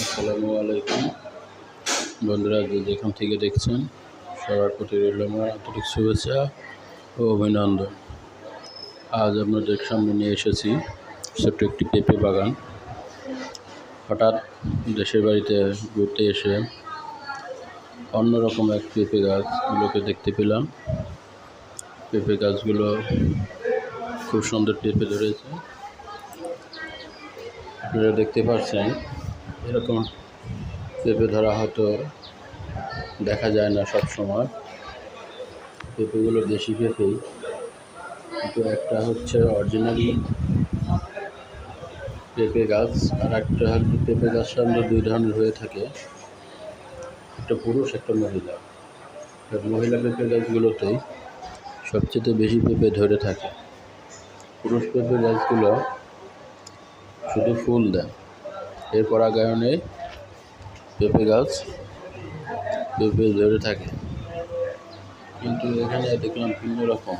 আসসালামু আলাইকুম। বন্ধুরা, যে যেখান থেকে দেখছেন, সবার প্রতি রইল আমার আন্তরিক শুভেচ্ছা ও অভিনন্দন। আজ আপনাদের সামনে নিয়ে এসেছি ছোট্ট একটি পেঁপে বাগান। হঠাৎ দেশের বাড়িতে ঘুরতে এসে অন্যরকম এক পেঁপে গাছগুলোকে দেখতে পেলাম। পেঁপে গাছগুলো খুব সুন্দর পেঁপে ধরেছে। আপনারা দেখতে পাচ্ছেন এরকম পেঁপে ধরা হয়তো দেখা যায় না সব সময়। পেঁপেগুলো দেশি পেঁপেই কিন্তু একটা হচ্ছে অরিজিনালি পেঁপে গাছ, আর একটা হচ্ছে পেঁপে গাছ সামনে দুই ধরনের হয়ে থাকে। একটা পুরুষ, একটা মহিলা। মহিলা পেঁপে গাছগুলোতেই সবচেয়ে বেশি পেঁপে ধরে থাকে। পুরুষ পেঁপে গাছগুলো শুধু ফুল দেয়। এর পরাগায়নে পেঁপে গাছ, পেঁপে ধরে থাকে। কিন্তু এখানে দেখলাম ভিন্ন রকম।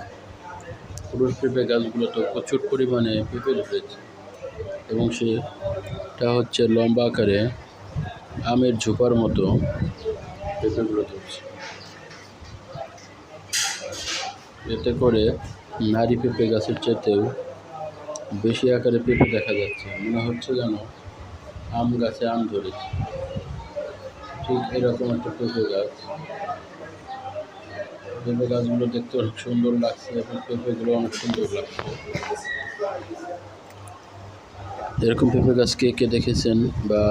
পুরুষ পেঁপে গাছগুলো তো প্রচুর পরিমাণে পেঁপে ধরেছে। এবং সেটা হচ্ছে লম্বা আকারে আমের ঝোপার মতো পেঁপেগুলো ধরছে। এতে করে নারী পেঁপে গাছের চাইতেও বেশি আকারে পেঁপে দেখা যাচ্ছে। মনে হচ্ছে যেন আম গাছে আম ধরেছে। ঠিক এরকম একটা পেঁপে গাছ। পেঁপে গাছগুলো দেখতে অনেক সুন্দর লাগছে এবং পেঁপেগুলো অনেক সুন্দর লাগছে। এরকম পেঁপে গাছ কে কে দেখেছেন বা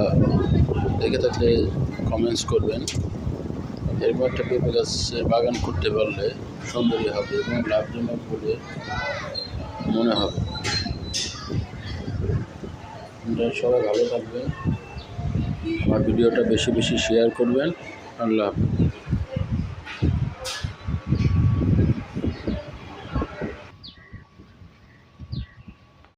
দেখে থাকলে কমেন্টস করবেন। এরকম একটা পেঁপে গাছ বাগান করতে পারলে সুন্দরই হবে এবং লাভজনক বলে মনে হবে। আপনারা সবাই ভালো থাকবেন। আমার ভিডিওটা বেশি বেশি শেয়ার করবেন। আল্লাহ হাফেজ।